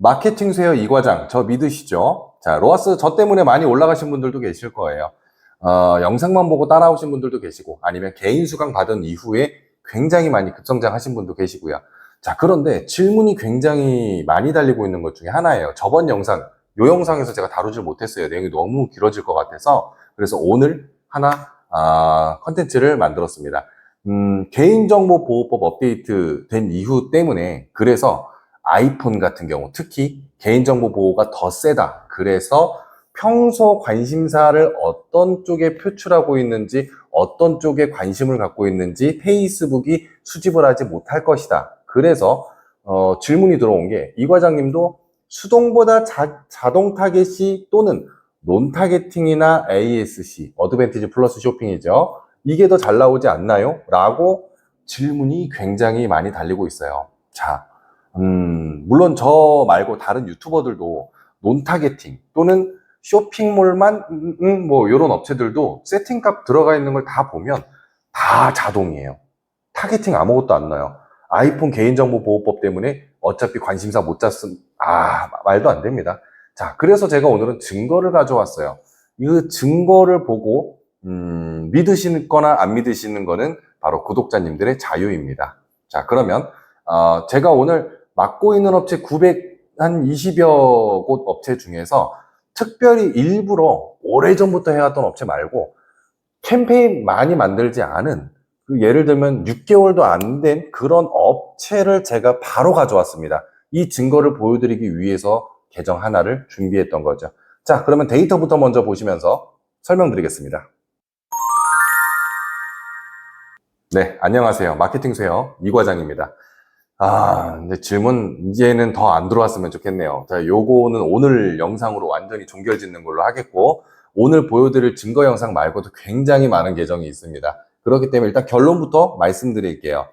마케팅 쇠어 이과장 저 믿으시죠? 자 로아스 저 때문에 많이 올라가신 분들도 계실 거예요. 어, 영상만 보고 따라오신 분들도 계시고 아니면 개인 수강 받은 이후에 굉장히 많이 급성장하신 분도 계시고요. 자 그런데 질문이 굉장히 많이 달리고 있는 것 중에 하나예요. 저번 영상 요 영상에서 제가 다루질 못했어요. 내용이 너무 길어질 것 같아서 그래서 오늘 하나 아, 컨텐츠를 만들었습니다. 음, 개인정보보호법 업데이트 된 이후 때문에 그래서 아이폰 같은 경우 특히 개인정보 보호가 더 세다. 그래서 평소 관심사를 어떤 쪽에 표출하고 있는지 어떤 쪽에 관심을 갖고 있는지 페이스북이 수집을 하지 못할 것이다. 그래서 어, 질문이 들어온 게 이 과장님도 수동보다 자, 자동 타겟이 또는 논 타겟팅이나 ASC, 어드밴티지 플러스 쇼핑이죠. 이게 더 잘 나오지 않나요? 라고 질문이 굉장히 많이 달리고 있어요. 자, 음, 물론 저 말고 다른 유튜버들도 논 타겟팅 또는 쇼핑몰만 음, 음, 뭐 이런 업체들도 세팅값 들어가 있는 걸 다 보면 다 자동이에요. 타겟팅 아무것도 안 나요. 아이폰 개인정보보호법 때문에 어차피 관심사 못 잤음 아 말도 안 됩니다. 자 그래서 제가 오늘은 증거를 가져왔어요. 이 증거를 보고 음, 믿으시는 거나 안 믿으시는 거는 바로 구독자님들의 자유입니다. 자 그러면 어, 제가 오늘 맡고 있는 업체 920여 곳 업체 중에서 특별히 일부러 오래전부터 해왔던 업체 말고 캠페인 많이 만들지 않은 그 예를 들면 6개월도 안 된 그런 업체를 제가 바로 가져왔습니다. 이 증거를 보여드리기 위해서 계정 하나를 준비했던 거죠. 자, 그러면 데이터부터 먼저 보시면서 설명드리겠습니다. 네, 안녕하세요. 마케팅 쇠요 이과장입니다. 아, 근데 질문 이제는 더 안 들어왔으면 좋겠네요. 자, 요거는 오늘 영상으로 완전히 종결 짓는 걸로 하겠고, 오늘 보여드릴 증거 영상 말고도 굉장히 많은 계정이 있습니다. 그렇기 때문에 일단 결론부터 말씀드릴게요.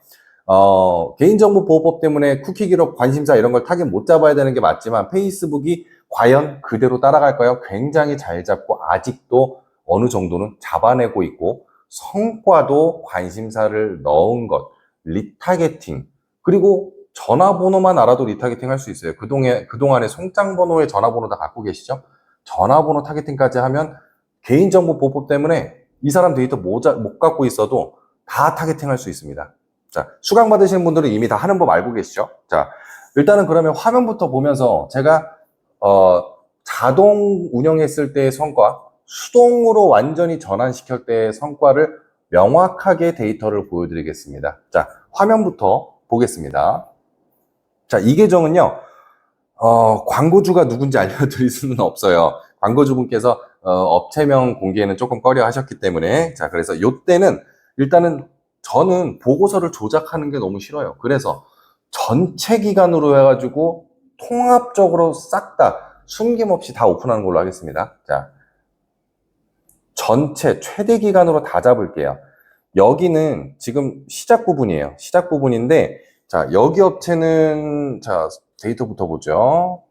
어, 개인정보보호법 때문에 쿠키 기록, 관심사 이런 걸 타겟 못 잡아야 되는 게 맞지만 페이스북이 과연 그대로 따라갈까요? 굉장히 잘 잡고 아직도 어느 정도는 잡아내고 있고 성과도 관심사를 넣은 것, 리타겟팅, 그리고 전화번호만 알아도 리타겟팅 할 수 있어요. 그동에, 그동안에 송장번호의 전화번호 다 갖고 계시죠? 전화번호 타겟팅까지 하면 개인정보 보호법 때문에 이 사람 데이터 못, 자- 못 갖고 있어도 다 타겟팅 할 수 있습니다. 자, 수강 받으시는 분들은 이미 다 하는 법 알고 계시죠? 자, 일단은 그러면 화면부터 보면서 제가, 어, 자동 운영했을 때의 성과, 수동으로 완전히 전환시킬 때의 성과를 명확하게 데이터를 보여드리겠습니다. 자, 화면부터 보겠습니다. 자, 이 계정은요, 어, 광고주가 누군지 알려드릴 수는 없어요. 광고주분께서 어, 업체명 공개는 조금 꺼려 하셨기 때문에 자 그래서 요때는 일단은 저는 보고서를 조작하는 게 너무 싫어요. 그래서 전체 기간으로 해가지고 통합적으로 싹 다 숨김없이 다 오픈하는 걸로 하겠습니다. 자 전체 최대 기간으로 다 잡을게요. 여기는 지금 시작 부분이에요. 시작 부분인데 자 여기 업체는 자 데이터부터 보죠.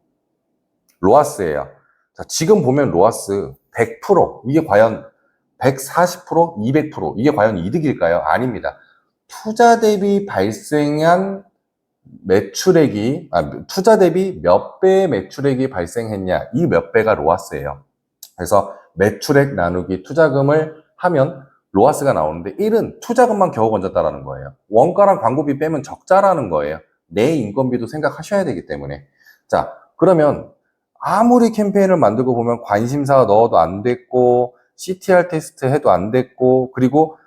로아스예요. 자, 지금 보면 로아스 100% 이게 과연 140% 200% 이게 과연 이득일까요? 아닙니다. 투자 대비 발생한 매출액이 아, 투자 대비 몇 배의 매출액이 발생했냐 이 몇 배가 로아스예요. 그래서 매출액 나누기 투자금을 하면 로아스가 나오는데 1은 투자금만 겨우 건졌다라는 거예요. 원가랑 광고비 빼면 적자라는 거예요. 내 인건비도 생각하셔야 되기 때문에. 자, 그러면 아무리 캠페인을 만들고 보면 관심사 넣어도 안 됐고, CTR 테스트 해도 안 됐고, 그리고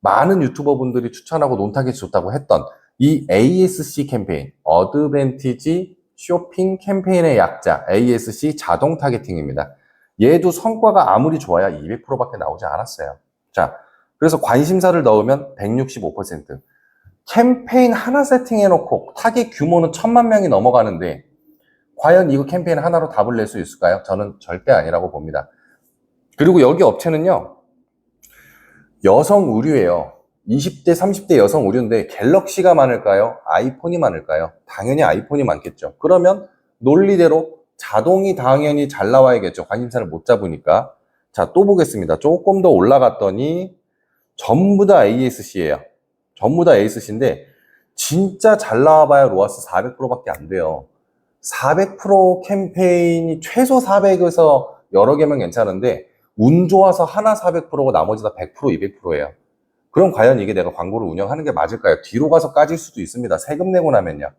많은 유튜버 분들이 추천하고 논타겟이 좋다고 했던 이 ASC 캠페인, 어드밴티지 쇼핑 캠페인의 약자, ASC 자동 타겟팅입니다. 얘도 성과가 아무리 좋아야 200%밖에 나오지 않았어요. 자, 그래서 관심사를 넣으면 165%. 캠페인 하나 세팅해놓고 타겟 규모는 천만 명이 넘어가는데 과연 이거 캠페인 하나로 답을 낼 수 있을까요? 저는 절대 아니라고 봅니다. 그리고 여기 업체는요, 여성 의류예요. 20대, 30대 여성 의류인데 갤럭시가 많을까요? 아이폰이 많을까요? 당연히 아이폰이 많겠죠. 그러면 논리대로 자동이 당연히 잘 나와야겠죠. 관심사를 못 잡으니까. 자, 또 보겠습니다. 조금 더 올라갔더니 전부 다 ASC예요. 전부 다 ASC인데 진짜 잘 나와봐야 로아스 400%밖에 안 돼요. 400% 캠페인이 최소 400에서 여러 개면 괜찮은데 운 좋아서 하나 400%고 나머지 다 100%, 200%예요. 그럼 과연 이게 내가 광고를 운영하는 게 맞을까요? 뒤로 가서 까질 수도 있습니다. 세금 내고 나면요.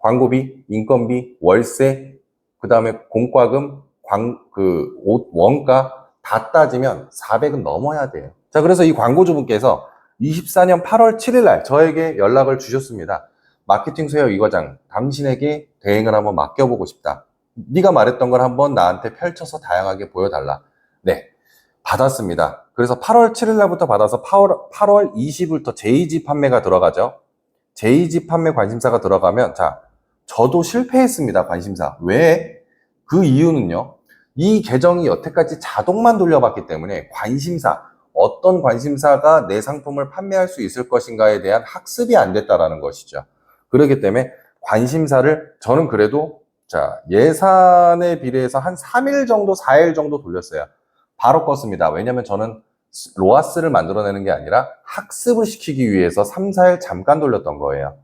광고비, 인건비, 월세, 그 다음에 공과금, 광, 그, 옷, 원가 다 따지면 400은 넘어야 돼요. 자, 그래서 이 광고주분께서 24년 8월 7일 날 저에게 연락을 주셨습니다. 마케팅 수요 이 과장, 당신에게 대행을 한번 맡겨보고 싶다. 네가 말했던 걸 한번 나한테 펼쳐서 다양하게 보여달라. 네, 받았습니다. 그래서 8월 7일 날부터 받아서 8월, 8월 20일부터 JG 판매가 들어가죠. JG 판매 관심사가 들어가면 자, 저도 실패했습니다. 관심사. 왜? 그 이유는요. 이 계정이 여태까지 자동만 돌려봤기 때문에 관심사, 어떤 관심사가 내 상품을 판매할 수 있을 것인가에 대한 학습이 안 됐다라는 것이죠. 그렇기 때문에 관심사를 저는 그래도 자, 예산에 비례해서 한 3일 정도, 4일 정도 돌렸어요. 바로 껐습니다. 왜냐면 저는 로아스를 만들어내는 게 아니라 학습을 시키기 위해서 3, 4일 잠깐 돌렸던 거예요.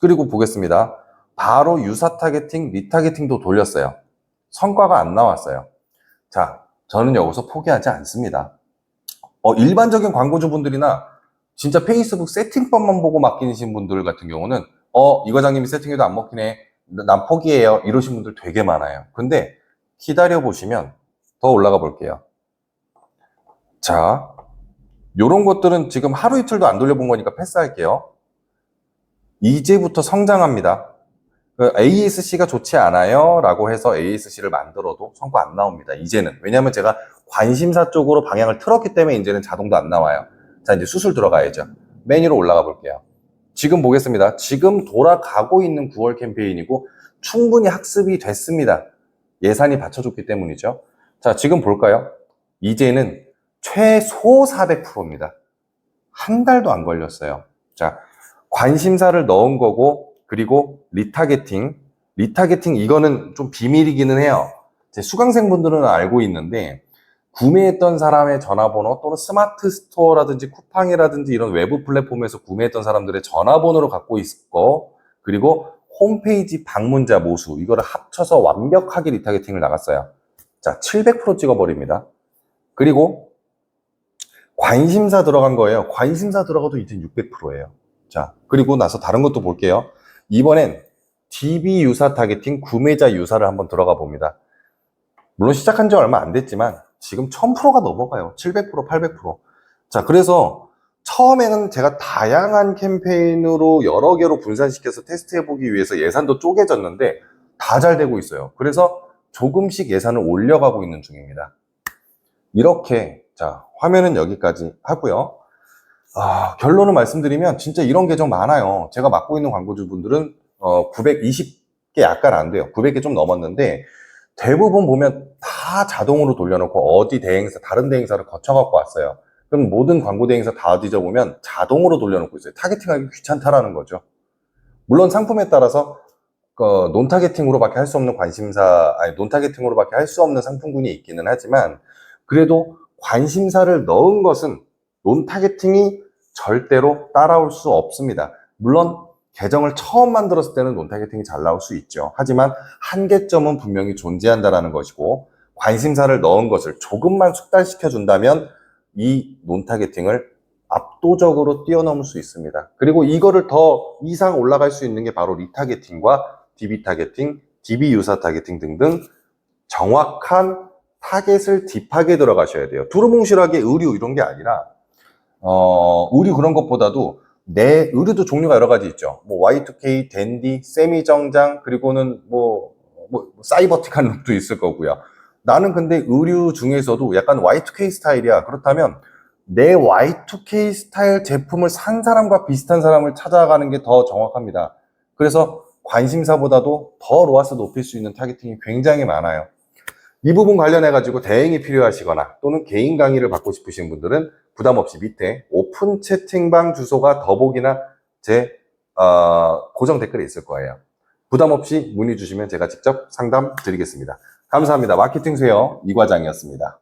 그리고 보겠습니다. 바로 유사 타겟팅, 리타겟팅도 돌렸어요. 성과가 안 나왔어요. 자, 저는 여기서 포기하지 않습니다. 어, 일반적인 광고주분들이나 진짜 페이스북 세팅법만 보고 맡기신 분들 같은 경우는 어, 이 과장님이 세팅해도 안 먹히네. 난 포기해요. 이러신 분들 되게 많아요. 근데 기다려 보시면 더 올라가 볼게요. 자, 요런 것들은 지금 하루 이틀도 안 돌려본 거니까 패스할게요. 이제부터 성장합니다. 그 ASC가 좋지 않아요 라고 해서 ASC를 만들어도 성과 안 나옵니다. 이제는. 왜냐면 제가 관심사 쪽으로 방향을 틀었기 때문에 이제는 자동도 안 나와요. 자, 이제 수술 들어가야죠. 메뉴로 올라가 볼게요. 지금 보겠습니다. 지금 돌아가고 있는 9월 캠페인이고 충분히 학습이 됐습니다. 예산이 받쳐줬기 때문이죠. 자, 지금 볼까요? 이제는 최소 400%입니다. 한 달도 안 걸렸어요. 자, 관심사를 넣은 거고, 그리고 리타겟팅. 리타겟팅 이거는 좀 비밀이기는 해요. 제 수강생분들은 알고 있는데, 구매했던 사람의 전화번호 또는 스마트 스토어라든지 쿠팡이라든지 이런 외부 플랫폼에서 구매했던 사람들의 전화번호를 갖고 있고, 그리고 홈페이지 방문자 모수, 이거를 합쳐서 완벽하게 리타겟팅을 나갔어요. 자, 700% 찍어버립니다. 그리고 관심사 들어간 거예요. 관심사 들어가도 이제 600%예요. 자, 그리고 나서 다른 것도 볼게요. 이번엔 DB 유사 타겟팅 구매자 유사를 한번 들어가 봅니다. 물론 시작한 지 얼마 안 됐지만 지금 1000%가 넘어가요. 700%, 800%. 자, 그래서 처음에는 제가 다양한 캠페인으로 여러 개로 분산시켜서 테스트해보기 위해서 예산도 쪼개졌는데 다 잘 되고 있어요. 그래서 조금씩 예산을 올려가고 있는 중입니다. 이렇게 자 화면은 여기까지 하고요. 아, 결론을 말씀드리면 진짜 이런 계정 많아요. 제가 맡고 있는 광고주분들은 어, 920개 약간 안 돼요. 900개 좀 넘었는데 대부분 보면 다 자동으로 돌려놓고 어디 대행사 다른 대행사를 거쳐갖고 왔어요. 그럼 모든 광고 대행사 다 뒤져보면 자동으로 돌려놓고 있어요. 타겟팅하기 귀찮다라는 거죠. 물론 상품에 따라서 어, 논 타겟팅으로밖에 할 수 없는 관심사, 아니 논 타겟팅으로밖에 할 수 없는 상품군이 있기는 하지만 그래도 관심사를 넣은 것은 논 타겟팅이 절대로 따라올 수 없습니다. 물론 계정을 처음 만들었을 때는 논 타겟팅이 잘 나올 수 있죠. 하지만 한계점은 분명히 존재한다라는 것이고 관심사를 넣은 것을 조금만 숙달시켜 준다면 이 논 타겟팅을 압도적으로 뛰어넘을 수 있습니다. 그리고 이거를 더 이상 올라갈 수 있는 게 바로 리타겟팅과 DB 타겟팅, DB 유사 타겟팅 등등 정확한 타겟을 딥하게 들어가셔야 돼요. 두루뭉실하게 의류 이런 게 아니라 어, 의류 그런 것보다도 내 의류도 종류가 여러 가지 있죠. 뭐 Y2K, 댄디, 세미 정장 그리고는 뭐, 뭐 사이버틱한 룩도 있을 거고요. 나는 근데 의류 중에서도 약간 Y2K 스타일이야. 그렇다면 내 Y2K 스타일 제품을 산 사람과 비슷한 사람을 찾아가는 게 더 정확합니다. 그래서 관심사보다도 더 로아스 높일 수 있는 타겟팅이 굉장히 많아요. 이 부분 관련해 가지고 대행이 필요하시거나 또는 개인 강의를 받고 싶으신 분들은 부담 없이 밑에 오픈 채팅방 주소가 더보기나 제 어, 고정 댓글에 있을 거예요. 부담 없이 문의 주시면 제가 직접 상담 드리겠습니다. 감사합니다. 마케팅 수요 이 과장이었습니다.